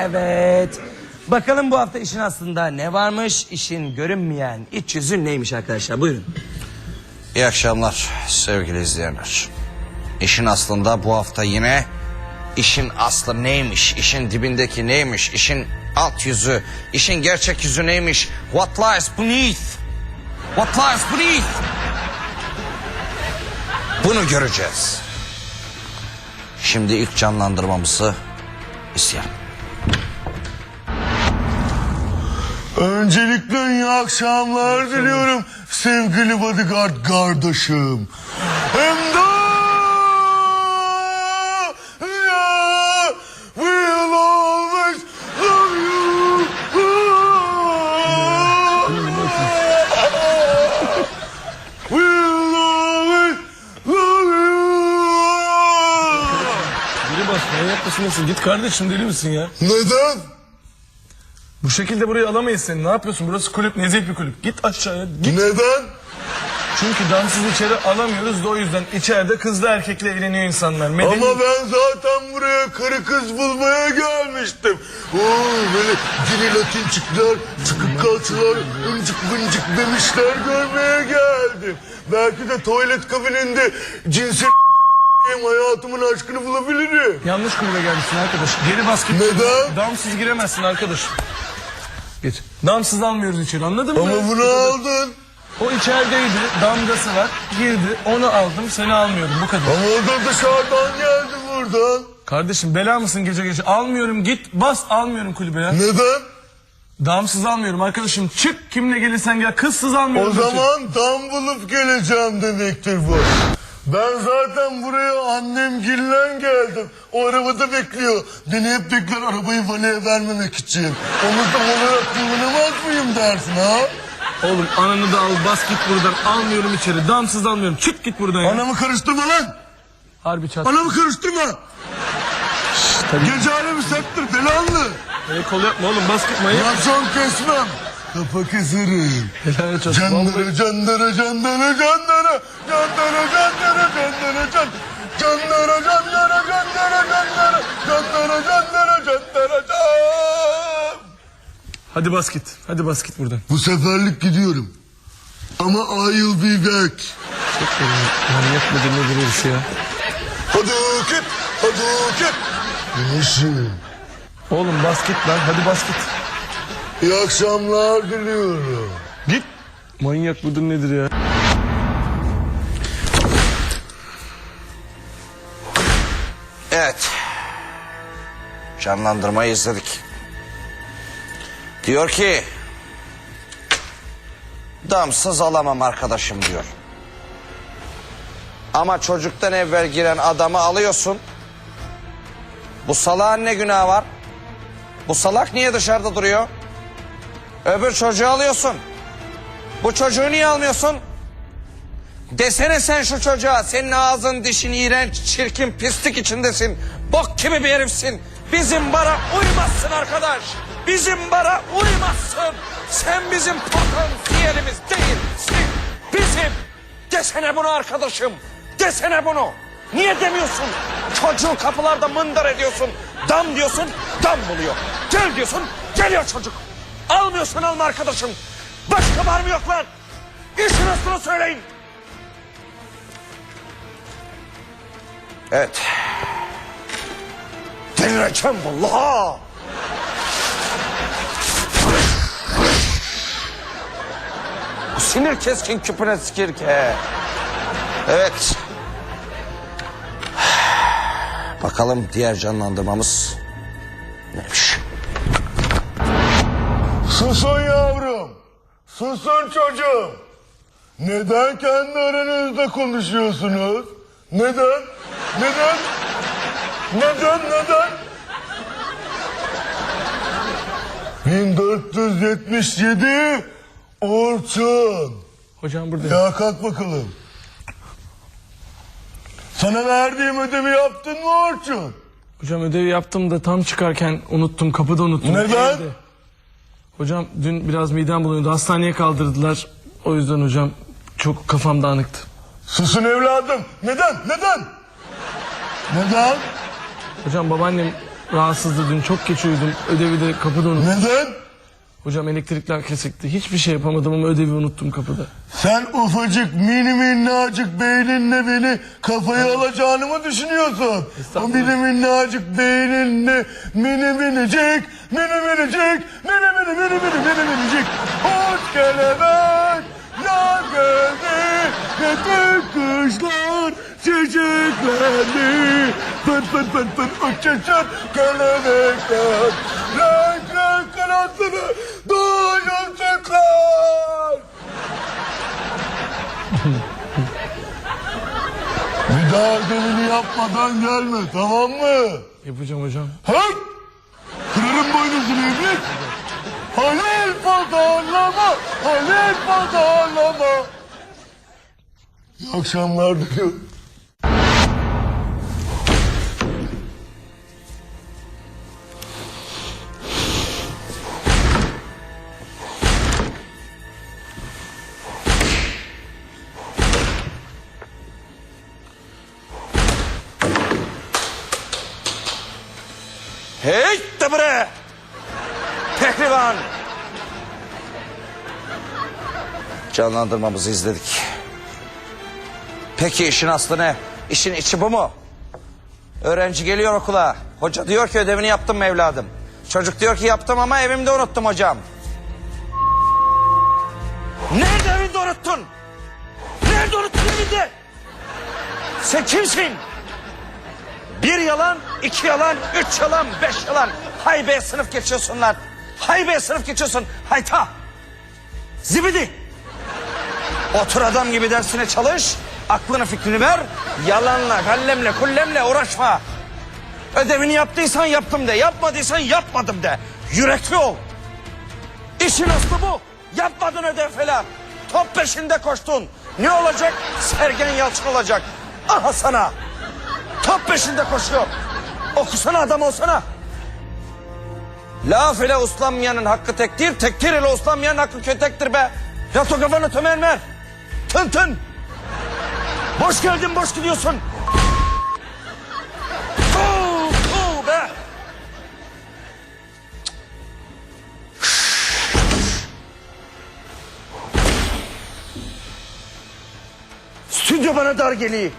Evet. Bakalım bu hafta işin aslında ne varmış? İşin görünmeyen iç yüzü neymiş arkadaşlar? Buyurun. İyi akşamlar sevgili izleyenler. İşin aslında bu hafta yine işin aslı neymiş, işin dibindeki neymiş, işin alt yüzü, işin gerçek yüzü neymiş? What lies beneath? What lies beneath? Bunu göreceğiz. Şimdi ilk canlandırmamızı isteyen. Öncelikle iyi akşamlar diliyorum sevgili bodyguard kardeşim. Hem de ya, we'll always love you. We'll always love you. Biri bas manyak mısın nesin? Git kardeşim deli misin ya? Neden? Bu şekilde burayı alamayız seni. Ne yapıyorsun? Burası kulüp nezih bir kulüp. Git aşağıya git. Neden? Çünkü damsız içeri alamıyoruz da o yüzden içeride kızla erkekle eğleniyor insanlar. Medeni... Ama ben zaten buraya karı kız bulmaya gelmiştim. Oo, böyle dili latinçikler, çıkık kalçalar, ıncık bıncık demişler görmeye geldim. Belki de tuvalet kabininde cinsel hayatımın aşkını bulabilirim. Yanlış kulübe gelmişsin arkadaş. Geri bas git. Neden? Damsız giremezsin arkadaş. Git. Damsız almıyoruz içeri anladın mı? Ama bunu aldın. O içerideydi. Damgası var. Girdi. Onu aldım. Seni almıyorum. Bu kadar. Ama o da dışarıdan geldi buradan. Kardeşim bela mısın gece gece? Almıyorum git. Bas almıyorum kulübe ya. Neden? Damsız almıyorum arkadaşım. Çık kimle gelirsen gel. Kızsız O almıyorum. çık. zaman dam bulup geleceğim demektir bu. Ben zaten buraya annem gillen geldim. O arabada bekliyor. Beni hep bekler arabayı valeye vermemek için. Onu da olarak kullanamaz mıyım dersin ha? Oğlum ananı da al bas git buradan almıyorum içeri damsız almıyorum çık git buradan ya. Anamı karıştırma lan. Harbi çat. Anamı karıştırma. Gece alemi serttir belanlı. El kol yapma oğlum bas git manyak. Racon kesmem. Kafa keserim. Helal çat. Canlara canlara canlara canlara canlara canlara canlara can canlara canlara canlara canlara canlara canlara canlara can. Hadi bas git. Hadi bas git buradan. Bu seferlik gidiyorum. Ama I will be back. Manyak mıdır nedir herif ya? Hadouken, Hadouken. Güneşim. Oğlum bas git lan hadi bas git. İyi akşamlar diliyorum. Git. Manyak mıdır nedir ya? Canlandırmayı izledik. Diyor ki... Damsız alamam arkadaşım diyor. Ama çocuktan evvel giren adamı alıyorsun. Bu salağın ne günahı var? Bu salak niye dışarıda duruyor? Öbür çocuğu alıyorsun. Bu çocuğu niye almıyorsun? Desene sen şu çocuğa senin ağzın dişin iğrenç çirkin pislik içindesin. Bok gibi bir herifsin. Bizim bara uymazsın arkadaş. Bizim bara uymazsın. Sen bizim potansiyelimiz değilsin. Bizim. Desene bunu arkadaşım. Desene bunu. Niye demiyorsun? Çocuğu kapılarda mındar ediyorsun. Dam diyorsun, dam buluyor. Gel diyorsun, geliyor çocuk. Almıyorsun alma arkadaşım. Başka var mı yok lan? İşin aslını söyleyin. Evet. Delireceğim vallahi. Bu sinir keskin küpüne sikirke. Evet. Bakalım diğer canlandırmamız neymiş? Susun yavrum. Susun çocuğum. Neden kendi aranızda konuşuyorsunuz? Neden? Neden? Neden? Neden? 1477 Orçun. Hocam burada. Ya kalk bakalım. Sana verdiğim ödevi yaptın mı Orçun? Hocam ödevi yaptım da tam çıkarken unuttum kapıda unuttum. Neden? Evde. Hocam dün biraz midem bulunuyordu hastaneye kaldırdılar. O yüzden hocam çok kafam dağınıktı. Susun evladım. Neden? Neden? Neden? Hocam babaannem rahatsızdı dün. Çok geç uyudum. Ödevi de kapıda unuttum. Neden? Hocam elektrikler kesikti. Hiçbir şey yapamadım ama ödevi unuttum kapıda. Sen ufacık mini minnacık beyninle beni kafaya alacağını mı düşünüyorsun? O mini minnacık beyninle mini minicik, mini minicik, mini mini mini mini mini minicik. Hoş kelebek, yaz geldi, bütün kuşlar çiçeklendi. Pır pır pır pır uçuşur kelebekler. Renk renk kanatları doyumsuzlar. Bir daha ödevini yapmadan gelme tamam mı? Yapacağım hocam. Hey! Kırarım boynuzunu iblis. Halil pazarlama, halil pazarlama. İyi akşamlar diliyorum. Hey de bre! Pehlivan! Canlandırmamızı izledik. Peki işin aslı ne? İşin içi bu mu? Öğrenci geliyor okula. Hoca diyor ki ödevini yaptım mı evladım? Çocuk diyor ki yaptım ama evimde unuttum hocam. Nerede evinde unuttun? Nerede unuttun evinde? Sen kimsin? Bir yalan, iki yalan, üç yalan, beş yalan. Hay be sınıf geçiyorsun lan. Hay be sınıf geçiyorsun. Hayta. Zibidi. Otur adam gibi dersine çalış. Aklını fikrini ver. Yalanla, gallemle, kullemle uğraşma. Ödevini yaptıysan yaptım de. Yapmadıysan yapmadım de. Yürekli ol. İşin aslı bu. Yapmadın ödev falan. Top peşinde koştun. Ne olacak? Sergen Yalçın olacak. Aha sana. Top peşinde koşuyor. Okusana adam olsana. Laf ile uslanmayanın hakkı tektir, tektir ile uslanmayanın hakkı kötektir be. Yat o kafanı tömermer. Tın tın. Boş geldin boş gidiyorsun. Tuu, tuu be. Stüdyo bana dar geliyor.